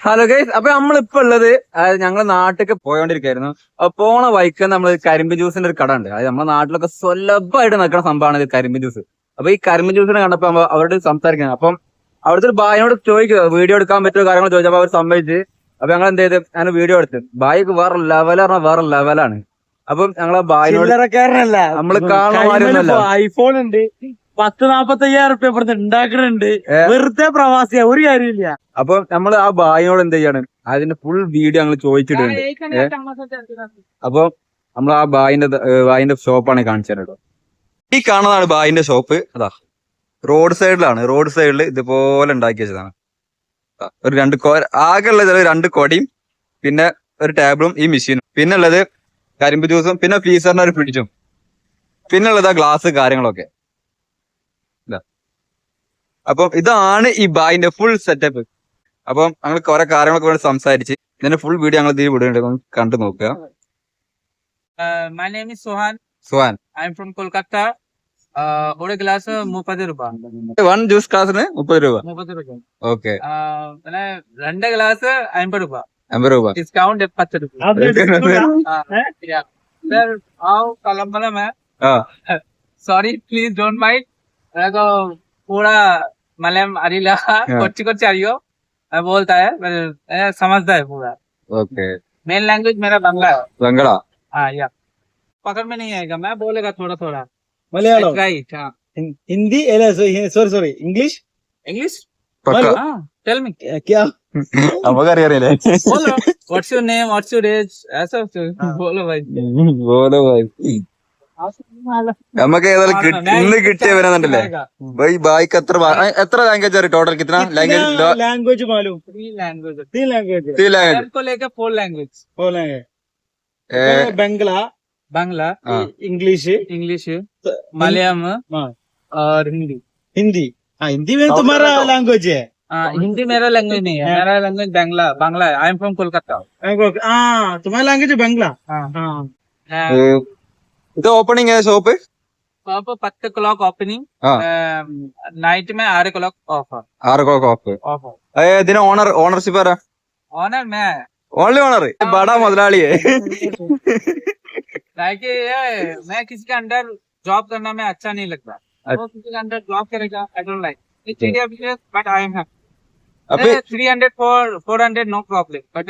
Hello guys അപ്പൊ നമ്മളിപ്പോ ഉള്ളത് അതായത് ഞങ്ങളെ നാട്ടിലേക്ക് പോയോണ്ടിരിക്കായിരുന്നു. അപ്പൊ പോണ വൈക്ക് നമ്മൾ കരിമ്പ് ജ്യൂസിന്റെ ഒരു കട ഉണ്ട്. അതായത് നമ്മുടെ നാട്ടിലൊക്കെ സുലഭമായിട്ട് നിൽക്കുന്ന സംഭവമാണ് ഇത് കരിമ്പ് ജ്യൂസ്. അപ്പൊ ഈ കരിമ്പ് ജ്യൂസിനെ കണ്ടപ്പോ അവരോട് സംസാരിക്കുന്നത് അപ്പം അവിടുത്തെ ഒരു ബായിനോട് ചോദിക്കുക വീഡിയോ എടുക്കാൻ പറ്റുമോ? കാര്യങ്ങൾ ചോദിച്ചപ്പോ അവർ സമ്മതിച്ച്. അപ്പൊ ഞങ്ങൾ എന്ത് ചെയ്ത്? ഞാൻ വീഡിയോ എടുത്ത്. ബായിക്ക് വേറെ ലെവലാണ് പറഞ്ഞാൽ വേറെ ലെവലാണ് അപ്പം ഞങ്ങളെ ബായിനോട് നമ്മൾ കാണുന്ന മാതിരിയൊന്നുമല്ല. ഐഫോൺ ഉണ്ട്. പത്ത് നാപ്പത്തി അയ്യായിരം റുപ്യ ഇവിടുന്ന് ഉണ്ടാക്കുന്നുണ്ട് വെറുതെ പ്രവാസിയ ഒരു കാര്യമില്ല അപ്പൊ നമ്മൾ ആ ബായിനോട് എന്ത് ചെയ്യാണ്? അതിന്റെ ഫുൾ വീഡിയോ ഞങ്ങൾ ചോദിച്ചിട്ടുണ്ട് അപ്പൊ നമ്മൾ ആ ബായിന്റെ ബായിന്റെ ഷോപ്പാണ് കാണിച്ചു തരുന്നത് ഈ കാണുന്നതാണ് ബായിന്റെ ഷോപ്പ് അതാ റോഡ് സൈഡിലാണ് റോഡ് സൈഡിൽ ഇതുപോലെ ഉണ്ടാക്കി വെച്ചതാണ്. ഒരു രണ്ട് കോ ആകെ ഉള്ളത് രണ്ട് കൊടിയും പിന്നെ ഒരു ടേബിളും ഈ മെഷീനും പിന്നെ ഉള്ളത് കരിമ്പ് ജ്യൂസും പിന്നെ ഫീസറിന്റെ ഒരു ഫ്രിഡ്ജും പിന്നെ ഉള്ളത് ആ ഗ്ലാസ് കാര്യങ്ങളൊക്കെ. അപ്പം ഇതാണ് ഈ ബായിന്റെ ഫുൾ സെറ്റപ്പ് അപ്പം ഞങ്ങൾ കുറെ കാര്യങ്ങളൊക്കെ വേണ്ടി സംസാരിച്ച് ഇതിന്റെ ഫുൾ വീഡിയോ ഞങ്ങൾ ഇതിൽ വിടുന്നുണ്ട് ഒന്ന് കണ്ടു നോക്കുക Uh, my name is Sohan. Suhan I'm from Kolkata. Uh, ഒരു ഗ്ലാസ് മുപ്പത് രൂപ വൺ ജ്യൂസ് ക്ലാസ്സിന് മുപ്പത് രൂപ മുപ്പത് രൂപ ഓക്കെ Uh, പിന്നെ രണ്ട് ഗ്ലാസ് അമ്പത് രൂപ അമ്പത് രൂപ ഡിസ്കൗണ്ട് പത്ത് രൂപ അത് എടുക്കൂല. सर आओ कलम्बला में हाँ। सॉरी प्लीज डोंट माइंड मेरे को पूरा मलम अरिला हाँ। कोच्चि कोच्चि अरियो बोलता है मैं समझता है पूरा। ओके। मेन लैंग्वेज मेरा बंगला है। बंगला? हाँ या। पकड़ में नहीं आएगा मैं बोलेगा थोड़ा थोड़ा। मलयालम। राइट हाँ। Hindi L sorry sorry English? English? पक्का? हाँ टेल मी क्या? अब अगर यार ले। बोलो what's your name what's your age ऐसा तो हाँ। बोलो भाई। बोलो भाई। നമുക്ക് ഏതായാലും ഇന്ന് കിട്ടിയ വരുന്നുണ്ടല്ലേ ബൈ ബായ്ക്ക് എത്ര എത്ര ലാംഗ്വേജ് അറിയാം ടോട്ടൽ കിത്തന ലാംഗ്വേജ് ലാംഗ്വേജ് മാലൂം तीन लैंग्वेज तीन लैंग्वेज हमको लेके four language four language Bangla Bangla English English Malayalam और हिंदी हिंदी हाँ हिंदी में तुम्हारा लैंग्वेज है हिंदी मेरा लैंग्वेज नहीं है मेरा language Bangla Bangla I am from Kolkata तुम्हारा लैंग्वेज है बंगला हाँ ഇത് ഓപ്പണിംഗ് ഏത് ഷോപ്പ് अब पत्ते क्लॉक ओपनिंग हाँ। नाइट में आरे क्लॉक ऑफ ആറ് ക്ലോക്ക് ഓഫ് ऑफ ഇതിന് ഓണർ ഓണർഷിപ്പ് ആരാ ऑनर मैं ഓൺലി ഓണർ ബടാ മുതലാളിയെ ताकि ये मैं किसी के अंडर जॉब करना में अच्छा नहीं लगता अच्छा। वो किसी के अंडर जॉब करेगा I don't like it's India business but I am അപ്പൊ three hundred four four hundred no problem but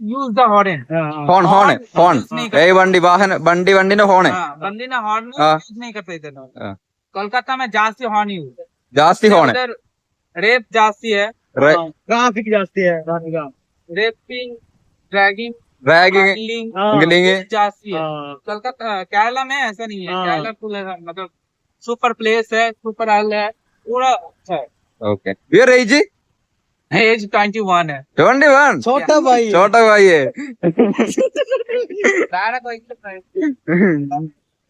use the horn हाँ ഹോൺ ഹോൺ ഹോൺ नहीं ഏ വണ്ടി വാഹന വണ്ടി വണ്ടിന്റെ ഹോണ് हाँ, बंदी ना हॉर्न हाँ। यूज नहीं करते इधर हाँ। कोलकाता में जास्ती हॉर्न यूज ജാസ്തി ഹോണ് उधर रेप जास्ती है ट्रैफिक जास्ती है रेपिंग ड्रैगिंग റാഗിങ് किलिंग हाँ Killing है। जास्ती है हाँ, कोलकाता केरला में ऐसा नहीं है हाँ। केरला फुल है, मतलब सुपर प्लेस है सुपर हॉल है पूरा अच्छा है okay your age as twenty one है ട്വന്റി വൺ छोटा भाई ചോട്ട ഭായിയെ सारा कोई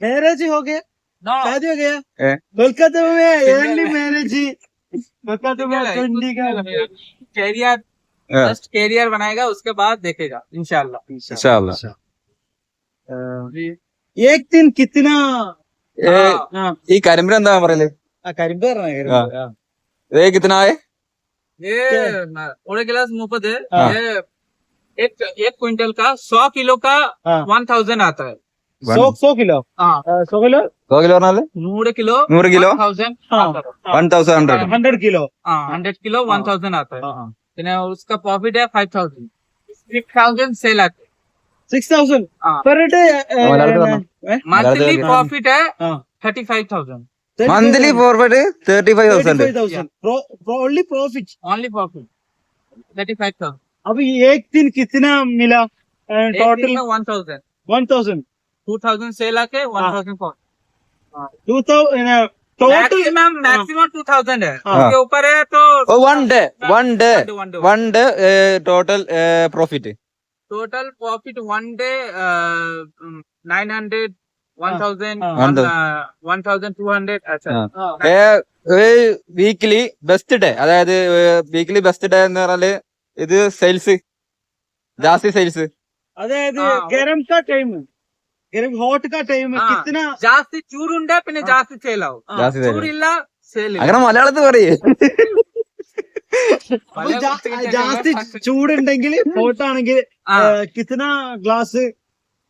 मैरिज हो गया नो शादी हो गया ए? कोलकाता में Single अर्ली है। मैरिज कोलकाता में ट्वेंटी का कैरियर हाँ। जस्ट कैरियर बनाएगा उसके बाद देखेगा इंशाल्लाह ഇൻഷാല്ലാ. एक दिन कितना ഏ, हाँ ഈ കരിമ്പിന് എന്താ പറയല് കരിമ്പ് हाँ। ഏ കിത്തനായ ये थोड़े मुफ़्त है। एक एक क्विंटल का सौ किलो का वन थाउज़ेंड आता है। सौ हाँ। सौ किलो? सौ किलो? सौ किलो नूर किलो नूर kilo? Thousand one thousand hundred hundred kilo. Hundred kilo one thousand आता है। हाँ, उसका प्रॉफिट है five thousand six thousand sale आते सिक्स थाउज़ेंड पर मंथली प्रॉफिट है? Thirty five thousand Monthly forward thirty five thousand only profit only profit thirty five thousand अब एक दिन कितना मिला total one thousand one thousand two thousand sale आके one हाँ। Thousand two thousand total maximum maximum two thousand है हाँ। उसके ऊपर है तो ഓ one day one day one day one day total profit total profit one day nine hundred weekly best day അതായത് weekly best day എന്ന് പറഞ്ഞാൽ ഇത് സെയിൽസ് ജാസ്തി സെയിൽസ് അതായത് പിന്നെ ജാസ്തി അങ്ങനെ മലയാളത്തിൽ പറയേ. ജാസ്തി ചൂടുണ്ടെങ്കിൽ ഹോട്ടാണെങ്കിൽ കിത്തന ഗ്ലാസ്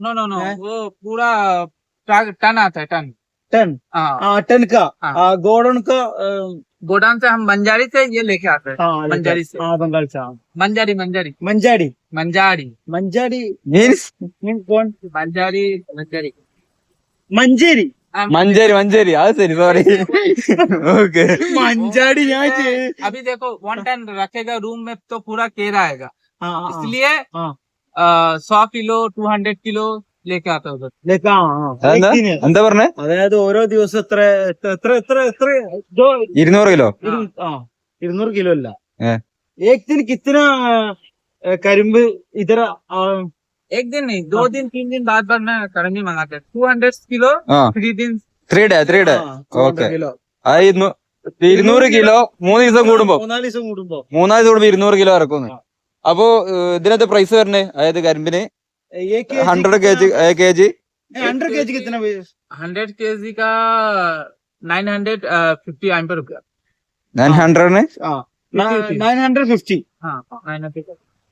नो नो नो वो पूरा टन आता है टन। टन? हाँ।, हाँ टन का? हाँ। हाँ, गोडन का गोडाउन से हम मंजारी से ये लेके आते हैं। मंजारी से। हाँ। बंगाल से मंजारी मंजारी। मंजारी? मंजारी। मंजारी? मीन्स? मीन कौन? मंजारी मंजारी। मंजेरी। मंजेरी। मंजेरी हाँ सर सॉरी। ओके। मंजारी यहाँ से। अभी देखो वन टन रखेगा रूम में तो पूरा केरा आएगा। इसलिए हाँ। सौ किलो टू हंड्रेड किलो लेके आता है उधर लेका हाँ, हाँ। അതെന്താ? एक दिन है. എന്താ പറഞ്ഞേ അതായത് ഓരോ ദിവസം എത്ര എത്ര എത്ര എത്ര എത്ര ജോ ഇരുന്നൂറ് കിലോ ഇരു- ആ ഇരുന്നൂറ് കിലോ അല്ല ഏ. एक दिन कितना अ, കരിമ്പ് ഇതര एक दिन नहीं दो हाँ। दिन तीन दिन बाद बाद में करंजी मंगाते हैं टू हंड्रेड किलो ആ थ्री दिन three day three day Okay. Kilo അത് ഇരുന്നൂ- ഇരുന്നൂറ് കിലോ മൂന്ന് ദിവസം കൂടുമ്പോ മൂന്നാല് ദിവസം കൂടുമ്പോ മൂന്നാല് ദിവസം കൂടുമ്പോ ഇരുന്നൂറ് കിലോ ഇറക്കുന്നു അപ്പൊ ഏഹ്, ഇതിനകത്ത് പ്രൈസ് വരണേ അതായത് കരിമ്പിന് hundred K G K G hundred K G कितना हंड्रेड के जी का नाइन हंड्रेड फिफ्टी एम रुपया നയൻ ഹൺഡ്രഡിന് നയൻ ഹൺഡ്രഡ് ഫിഫ്റ്റി हाँ nine hundred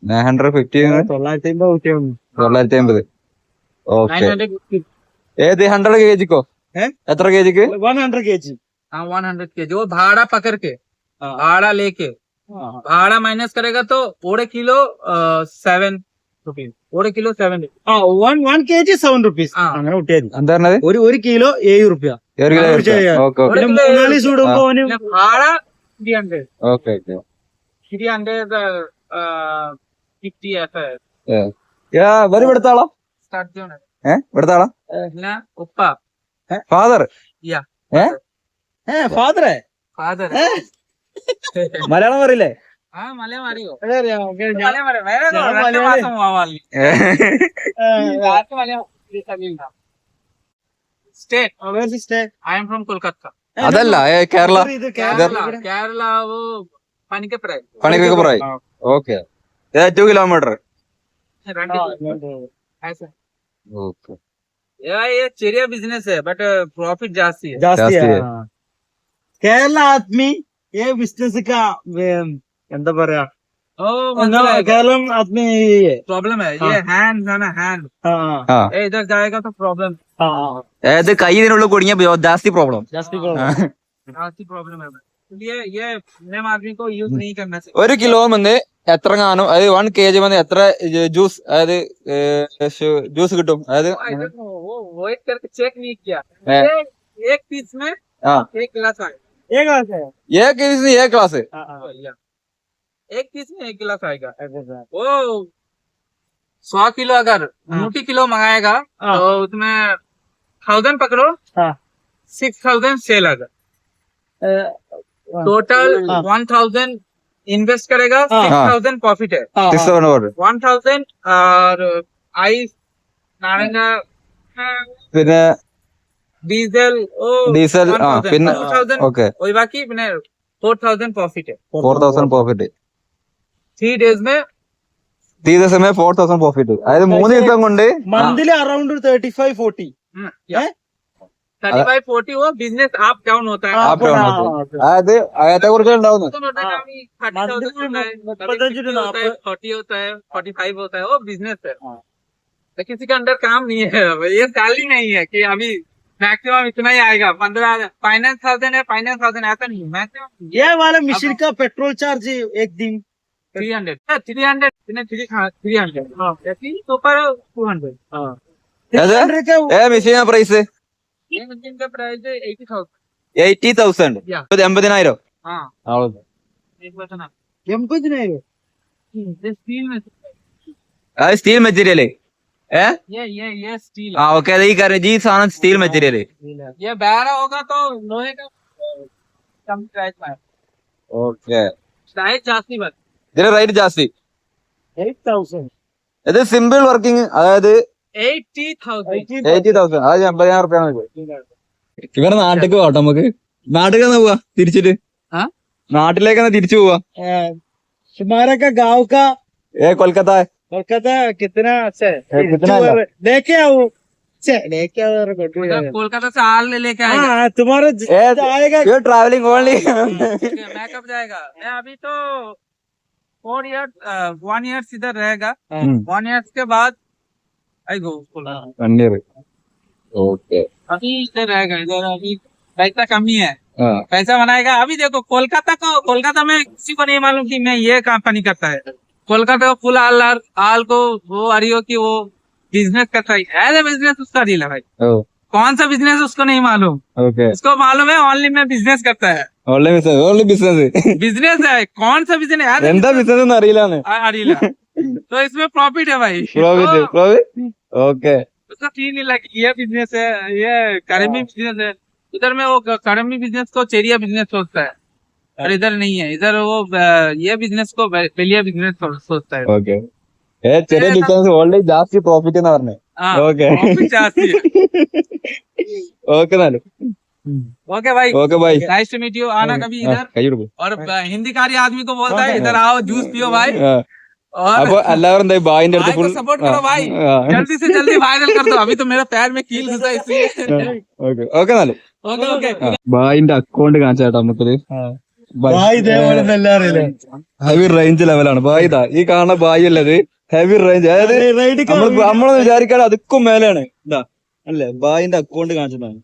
nine hundred fifty തൊള്ളായിരത്തി അമ്പത് കുട്ടിയാണ് തൊള്ളായിരത്തി അമ്പത് ഓക്കെ नाइन हंड्रेड ഏത് ഹൺഡ്രഡ് കെ ജിക്കോ ഏ? എത്ര കെ ജിക്ക് വൺ ഹൺഡ്രഡ് കെ ജി हाँ वन हंड्रेड के जी वो भाड़ा पकड़ के भाड़ा लेके भाड़ा माइनस करेगा तो ओडे kilo seven rupees ओडे kilo seven ആ one one K G seven rupees ആ. അങ്ങനെ കുട്ടിയാതി എന്താ പറഞ്ഞത് ഒരു ഒരു കിലോ ഏഴ് റുപ്യ ഒരു കിലോ ആ, ഒരു ചെറിയ- ഓക്കെ ഓക്കെ പിന്നെ മൂന്നാല് ദിവസം കൂടുമ്പോ അവന് भाड़ा three hundred okay okay three hundred fifty ऐसा है വരും ഇവിടുത്തെ ആളാ स्टार्ट जो है ഏഹ് ഇവിടുത്തെ ആളാ ना उप्पा ഫാദർ या ഏ ഫാദറേ फादर മലയാളം പറയില്ലേ हाँ मले मारी हो അതെ അറിയാം ഓക്കേ, ഞാൻ- मले मारे मेरे ഞാൻ तो रट्टे मलयाली। मासम वाली ഏ, रात मले स्टेट ആ, where is stay? I am from Kolkata ഏ, അതല്ല ഏ, കേരള ഇത് കേരള केरला ഇവിടെ. केरला वो पनिकपुरा പണിക്കൊക്കെ പറയും ആ, ഓക്കെ ടു കിലോമീറ്റർ ആ, ऐसा यार ये चिड़िया बिजनेस है बट प्रॉफिट जास्ती है ജാസ്തി ജാസ്തി. ആ. കേരള ആദ്മി ഏ ബിസിനസ് കാ ഏം, എന്താ പറയാ ओ मतलब കേരളം ആദ്മി प्रॉब्लम है हाँ। ये हैंड है ना हैंड ആ, ആ ए इधर जाएगा तो प्रॉब्लम ആ, ആ. അതായത് കൈ ഇതിനുള്ളിൽ കുടുങ്ങിയ ജാസ്തി പ്രോബ്ലം ജാസ്തി जास्ती प्रॉब्लम है इसलिए ये नेम आदमी को यूज नहीं करना चाहिए ഒരു കിലോ വന്ന് എത്ര കാണും അതായത് വൺ കെ ജി വന്ന് എത്ര ജ്യൂസ് അതായത് ജ്യൂസ് കിട്ടും അതായത് I don't know, वो वेट करके चेक नहीं किया है। एक, एक पीस में हाँ। एक गिलास आएगा ഏ ക്ലാസ് ഏ കേസിന് ഏ ക്ലാസ് या। एक पीस में एक गिलास आएगा वो सौ किलो अगर हाँ। मोटी किलो मंगाएगा हाँ। तो उसमें थाउजेंड पकड़ो हाँ। सिक्स थाउजेंड सेल आएगा टोटल हाँ। वन थाउजेंड इन्वेस्ट करेगा हाँ। सिक्स हाँ। थाउजेंड प्रॉफिट है six seven order one thousand और आइस नारंगा പിന്നെ ডিজেল ও ডিজেল പിന്നെ 4000 4000 3 है किसी के अंडर काम नहीं है ये सैलरी नहीं है कि अभी मैक्सिमम इतना ही आएगा। पंद्रह फाइनेंस थाउज़ेंड है फाइनेंस थाउज़ेंड ऐसा नहीं मैक्सिमम ये वाला मिशीन का पेट्रोल चार्ज एक दिन। Three hundred three hundred three three hundred तो पर टू हंड्रेड स्टील मेटीरियल में അത് സ്റ്റീൽ മെറ്റീരിയൽ ഏ ये ये ये स्टील ആ ഓക്കെ അത് ഈ കാര്യം ഈ സാധനം സ്റ്റീൽ മെറ്റീരിയൽ ये बहरा होगा तो लोहे का कम प्राइस में ഓക്കെ प्राइस जास्ती बस ഇതിന്റെ റേറ്റ് ജാസ്തി എയ്റ്റ് തൗസൻഡ് ഇത് സിമ്പിൾ വർക്കിംഗ് അതായത് एटी थाउजेंड എയ്റ്റി തൗസൻഡ് അത് എൺപതിനായിരം റുപ്യാണ് ഇവരെ നാട്ടിലേക്ക് പോട്ടെ നമുക്ക് നാട്ടിലേക്ക് എന്നാ പോവാ തിരിച്ചിട്ട് ആ? നാട്ടിലേക്ക് എന്നാ തിരിച്ചു പോവാ तुम्हारा का गांव का ഏ കൊൽക്കത്ത कोलकाता कितना अच्छा है। कितना लेके आओ। कोलकाता से हाल लेके आएगा। हाँ, तुम्हारा हाँ, अभी तो फोर वन ईयर्स इधर रहेगा। हाँ। वन ईयर्स के बाद अभी इधर रहेगा इधर अभी पैसा कमी है। पैसा बनाएगा। अभी देखो कोलकाता को कोलकाता में किसी को नहीं मालूम की मैं ये कंपनी करता है। कोलकाता का फुल आल आल को वो आ रही हो कि वो बिज़नेस करता है एज ए बिज़नेस उसका दिल है भाई। कौन सा बिज़नेस उसको नहीं मालूम। Okay. उसको मालूम है ओनली में बिज़नेस करता है। Only business only business business है कौन सा बिज़नेस है? रेंदा बिज़नेस ఎంత బిజినెస్ అరీలా అరీలా तो इसमें प्रॉफिट है भाई। प्रॉफिट है तो- प्रॉफिट ओके उसका सीन लाइक ये बिज़नेस है ये करमी बिज़नेस है। उधर में वो करमी बिज़नेस को चेरिया बिज़नेस सोचता है। और इधर नहीं है इधर वो अ, ये बिजनेस को बेलिया बिजनेस सोचता है ഓക്കെ ഏ ചെറിയ ബിസിനസ് ഓൾറെഡി ജാസ്തി പ്രോഫിറ്റ് എന്ന് പറഞ്ഞേ हाँ, Okay. profit जाती है ഓക്കെ എന്നാലും ओके भाई okay bye nice to meet you आना कभी इधर കൈ കൊടുക്കും और अ, हिंदी कारी आदमी को बोलता है इधर आओ जूस पियो भाई അപ്പൊ और എല്ലാവരും എന്താ ബായിന്റെ അടുത്ത് भाई को ഫുൾ सपोर्ट करो भाई जल्दी से जल्दी वायरल कर दो अभी तो मेरा पैर में कील घुसा है इसलिए ഓക്കെ ഓക്കെ എന്നാലും ओके ओके ബായിന്റെ അക്കൗണ്ട് കാണിച്ചാട്ടോ നമുക്കത് ഹെവി റേഞ്ച് ലെവലാണ് ബായിതാ ഈ കാണുന്ന ബായി അല്ലത് ഹെവി റേഞ്ച് അതായത് നമ്മളൊന്ന് വിചാരിക്കാതെ അതുക്കും മേലെയാണ്. എന്താ അല്ലേ? ബായിന്റെ അക്കൗണ്ട് കാണിച്ചതാണ്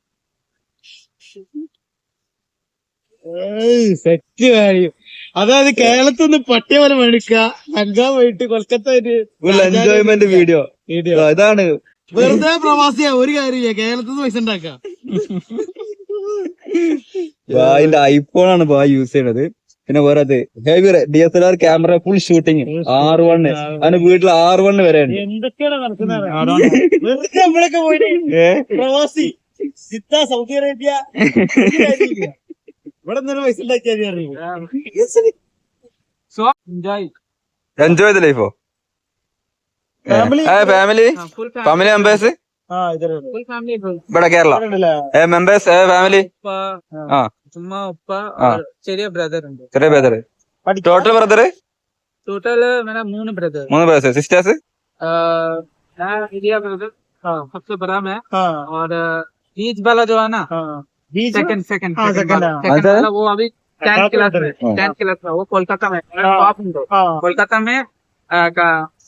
സെറ്റ് കാര്യം അതായത് കേരളത്തിൽ നിന്ന് പട്ടിയ പോലെ മേടിക്കുക അഞ്ചാം പോയിട്ട് കൊൽക്കത്ത എൻജോയ്മെന്റ് വീഡിയോ വീഡിയോ ഇതാണ്. വെറുതെ പ്രവാസിയാ ഒരു കാര്യമില്ല. കേരളത്തിൽ നിന്ന് പൈസ ഉണ്ടാക്കാം. ബായിന്റെ ഐഫോൺ ആണ് ബാ യൂസ് ചെയ്യണത്. പിന്നെ വേറെ അത് heavy D S L R camera full shooting R one അവന് വീട്ടിൽ ആർ വൺ വരെ സൗദി അറേബ്യ. ഇവിടെ പൈസ എൻജോയ് എൻജോയ് ദ ലൈഫോ ഫാമിലി ഫാമിലി മെമ്പേഴ്സ് ഇതേ फुल फैमिली ഇവിടെ കേരള മെമ്പേഴ്സ് ഫാമിലി ഉപ്പ ആ. ഉമ്മ ഉപ്പ ആ. और ചെറിയ ബ്രദർ ഉണ്ട് ചെറിയ ബ്രദർ ടോട്ടൽ ബ്രദർ टोटल मेरा मून ब्रदर മൂന്ന് ബ്രദേഴ്സ് സിസ്റ്റേഴ്സ് मैं इंडिया ब्रदर सबसे बड़ा मैं हाँ और बीच वाला जो है ना हाँ बीच में? सेकंड सेकंड हाँ, second, हाँ. सेकंड अच्छा। वाला वो अभी टेंथ हाँ, क्लास में हाँ. टेंथ क्लास में वो कोलकाता में हाँ. टॉप उनको हाँ कोलकाता में अ, का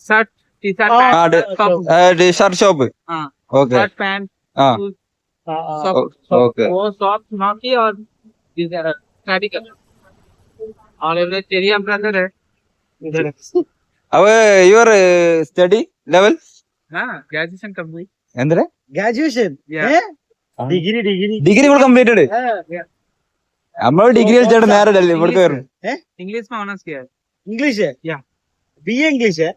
शर्ट टी शर्ट हाँ, हाँ, पैंट हाँ. टॉप ഷർട്ട് ഷോപ്പ് हाँ ഓക്കെ शर्ट पैंट ആ शूज, हाँ, हाँ. सब ഓക്കെ वो शॉप माफी और शादी कर और ये चेरिया ब्रदर है इधर അവ യുവർ സ്റ്റഡി ലെവൽ हाँ ग्रेजुएशन कंप्लीट എന്തിനാ graduation Yeah. Degree degree degree full completed നമ്മൾ ഡിഗ്രി കളിച്ചിട്ട് നേരെ ഡൽഹി ഇവിടേക്ക് വരും इंग्लिश में ऑनर्स किया है इंग्लिश है Yeah. बीए इंग्लिश है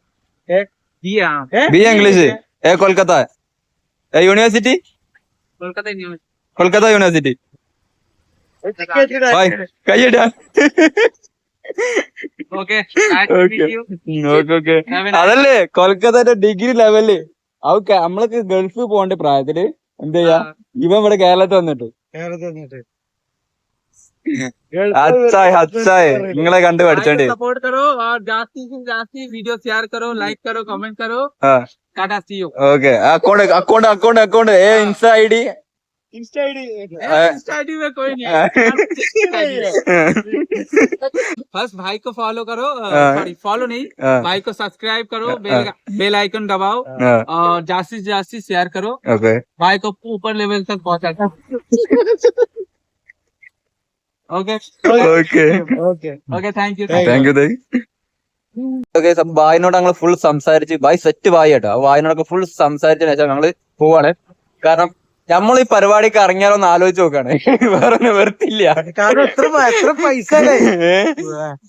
दिया हैं? ബി എ ഇംഗ്ലീഷ് ഏ കൊൽക്കത്ത ഏ യൂണിവേഴ്സിറ്റി കൊൽക്കത്ത യൂണിവേഴ്സിറ്റി കൈയ്യടാ അതല്ലേ കൊൽക്കത്തയുടെ ഡിഗ്രി ലെവൽ അവക്ക് നമ്മളൊക്കെ ഗൾഫ് പോകേണ്ട പ്രായത്തിൽ എന്താ ചെയ്യാ? ഇവൻ ഇവിടെ കേരളത്തിൽ വന്നിട്ട്. കേരളത്തിൽ വന്നിട്ട്. അച്ചായ് അച്ചായ് നിങ്ങളെ കണ്ട് പഠിച്ചോണ്ടി सपोर्ट करो और जास्ती से जास्ती वीडियो शेयर करो लाइक करो कमेंट करो ആ tata see you okay account account account account ഏ insta I D insta I D starting में कोई नहीं बस भाई को फॉलो करो हाँ। सॉरी फॉलो नहीं हाँ। भाई को सब्सक्राइब करो बेल बेल आइकन दबाओ ആ, और जास्ती से जास्ती शेयर करो ഓക്കെ भाई को ऊपर लेवल तक पहुंचाता ഓക്കെ ബായിനോട് ഞങ്ങൾ ഫുൾ സംസാരിച്ച് ബായ് സെറ്റ് ബായി കേട്ടോ. ബായിനോടൊക്കെ ഫുൾ സംസാരിച്ചു ശേഷം ഞങ്ങൾ പോവാണ്. കാരണം നമ്മൾ ഈ പരിപാടിക്ക് ഇറങ്ങിയാലോ എന്ന് ആലോചിച്ച് നോക്കാണ്. വേറെ വെറുത്തില്ല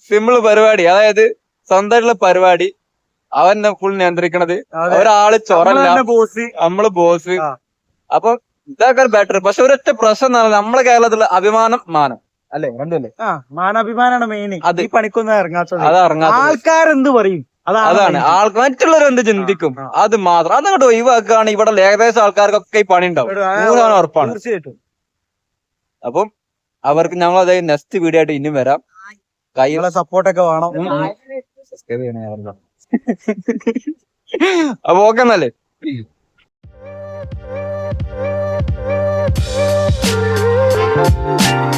സിമ്പിൾ പരിപാടി. അതായത് സ്വന്തമായിട്ടുള്ള പരിപാടി. അവൻ ഫുൾ നിയന്ത്രിക്കണത്. ഒരാൾ ചൊറല്ല. നമ്മൾ ബോസ് അപ്പൊ ഇതാക്കാൻ ബെറ്റർ പക്ഷെ ഒരൊറ്റ പ്രശ്നം നമ്മളെ കേരളത്തിലുള്ള അഭിമാനം മാനം. അല്ലേ? രണ്ടല്ലേ ആ മാനാഭിമാനാണ് മെയിൻ അത്. ഈ പണിക്കൊന്നും ഇറങ്ങാത്തത്. അത് ഇറങ്ങാത്ത ആൾക്കാരെന്ത് പറയും? അതാണ് ആൾക്കാർ മറ്റുള്ളവർ എന്ത് ചിന്തിക്കും. അത് മാത്രം. അതങ്ങോട്ട് ഒഴിവാക്കുകയാണ് ഇവിടെ ഏകദേശം ആൾക്കാർക്കൊക്കെ ഈ പണി ഉണ്ടാവും. നൂറ് ശതമാനം ഉറപ്പാണ്. തീർച്ചയായിട്ടും. അപ്പം അവർക്ക് ഞങ്ങൾ അതായത് നെക്സ്റ്റ് വീഡിയോ ആയിട്ട് ഇനിയും വരാം. കൈ നിങ്ങളെ സപ്പോർട്ടൊക്കെ വേണം. സബ്സ്ക്രൈബ് ചെയ്യണേ ആരെങ്കിലും. അപ്പൊ ഓക്കെ എന്നല്ലേ Thank